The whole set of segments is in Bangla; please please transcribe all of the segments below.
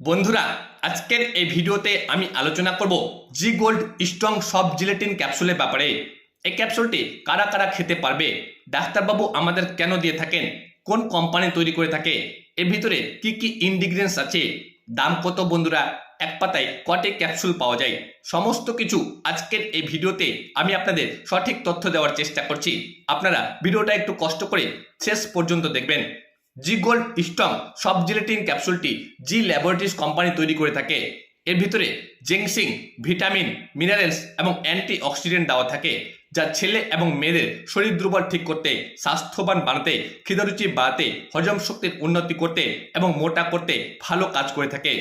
বন্ধুরা, আজকের এই ভিডিওতে আমি আলোচনা করব জি গোল্ড স্ট্রং সব জিলেটিন ক্যাপসুলের ব্যাপারে। এই ক্যাপসুলটি কারা কারা খেতে পারবে? ডাক্তারবাবু আমাদের কেন দিয়ে থাকেন? কোন কোম্পানি তৈরি করে থাকে? এর ভিতরে কি কি ইনগ্রিডিয়েন্টস আছে? দাম কত বন্ধুরা? এক পাতায় কটে ক্যাপসুল পাওয়া যায়? সমস্ত কিছু আজকের এই ভিডিওতে আমি আপনাদের সঠিক তথ্য দেওয়ার চেষ্টা করছি। আপনারা ভিডিওটা একটু কষ্ট করে শেষ পর্যন্ত দেখবেন। জি গোল্ড স্ট্রং সব জিলেটিন ক্যাপসুলটি জি ল্যাবরেটরিজ কোম্পানি তৈরি করে থাকে, এর ভিতরে জেংসিং, ভিটামিন, মিনারেলস এবং অ্যান্টি অক্সিডেন্ট দেওয়া থাকে, যা ছেলে এবং মেয়েদের শরীর দুর্বল ঠিক করতে, স্বাস্থ্যবান বানাতে, খিদারুচি বাড়াতে, হজম শক্তির উন্নতি করতে এবং মোটা করতে ভালো কাজ করে থাকে।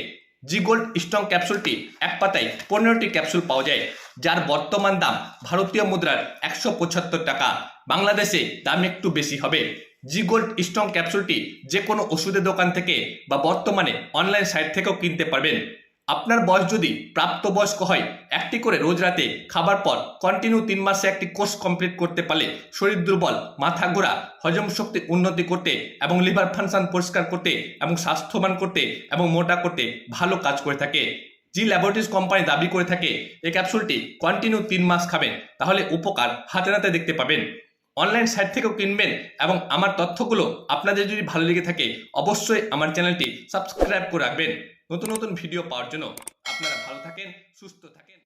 জি গোল্ড স্ট্রং ক্যাপসুলটি এক পাতায় পনেরোটি ক্যাপসুল পাওয়া যায়, যার বর্তমান দাম ভারতীয় মুদ্রার একশো পঁচাত্তর টাকা। বাংলাদেশে দাম একটু বেশি হবে। জি গোল্ড স্ট্রং ক্যাপসুলটি যে কোনো ওষুধের দোকান থেকে বা বর্তমানে অনলাইন সাইট থেকেও কিনতে পারবেন। আপনার বয়স যদি প্রাপ্তবয়স্ক হয়, একটি করে রোজ রাতে খাবার পর কন্টিনিউ তিন মাসে একটি কোর্স কমপ্লিট করতে পারলে শরীর দুর্বল, মাথা ঘোরা, হজম শক্তি উন্নতি করতে এবং লিভার ফাংশন পরিষ্কার করতে এবং স্বাস্থ্যবান করতে এবং মোটা করতে ভালো কাজ করে থাকে। জি ল্যাবরেটরিজ কোম্পানি দাবি করে থাকে, এই ক্যাপসুলটি কন্টিনিউ তিন মাস খাবেন, তাহলে উপকার হাতে নাতে দেখতে পাবেন। অনলাইন সাইট থেকেও কিনবেন এবং আমার তথ্যগুলো আপনাদের যদি ভালো লেগে থাকে, অবশ্যই আমার চ্যানেলটি সাবস্ক্রাইব করে রাখবেন। নতুন নতুন ভিডিও পাওয়ার জন্য আপনারা ভালো থাকেন, সুস্থ থাকেন।